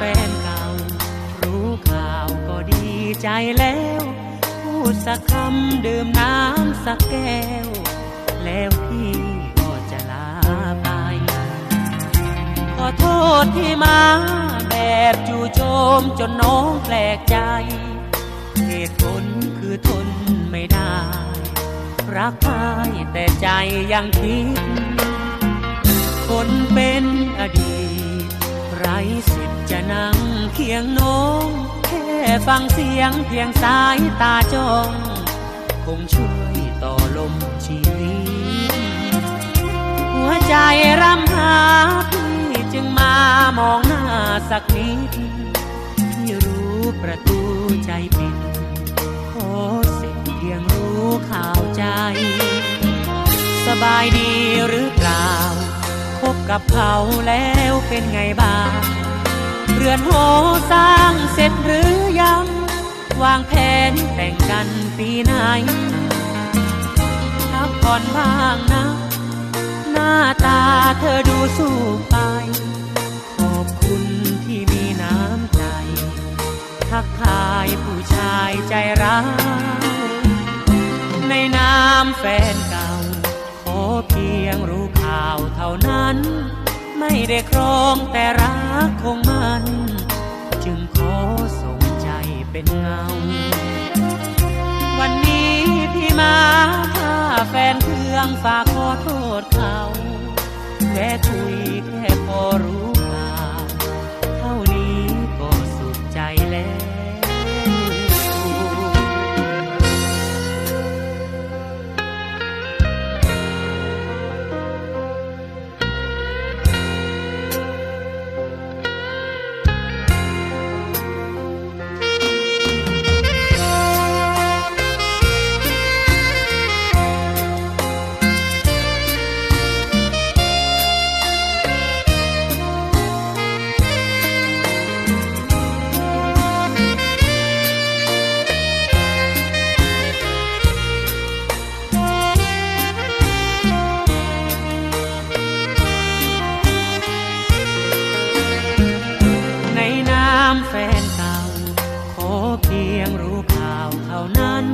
แฟนเก่า รู้ข่าวก็ดีใจแล้ว พูดสักคำดื่มน้ำสักแก้ว แล้วพี่ก็จะลาไป ขอโทษที่มาแบบจู่โจมจนน้องแปลกใจ เหตุผลคือทนไม่ได้ รักพ่ายแต่ใจยังคิด คนเป็น ยงน้องแค่ฟังเสียงเพียงสายตาจ้อง คงช่วยต่อลมชีวิต หัวใจรำหาพี่จึงมามองหน้าสักนิดที่รู้ประตูใจปิดขอเสิ่งเพียงรู้ข่าวใจ สบายดีหรือเปล่าพบกับเขาแล้วเป็นไงบ้าง เรือนหอสร้างเสร็จหรือยัง วางแผนแต่งกันปีไหนพักผ่อนบ้างนะ หน้าตาเธอดูสู้ไป ขอบคุณที่มีน้ำใจ ทักทายผู้ชายใจร้ายในนามแฟนเก่า ขอเพียงรู้ข่าวเท่านั้น ไม่ได้ครองแต่รักคงมัน จึงขอส่งใจเป็นเงา วันนี้พี่มาถ้าแฟนเพื่องฝากขอโทษเขา แค่คุยแค่พอรู้ ยงรู้ข่าวเท่านั้น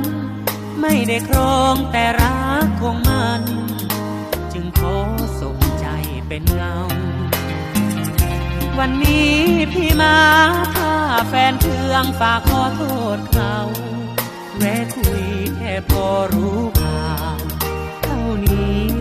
ไม่ได้ครองแต่รักคงมัน จึงขอส่งใจเป็นเงา วันนี้พี่มาถ้าแฟนเทืองฝากขอโทษเขาแม้คุยแค่พอรู้ข่าวเท่านี้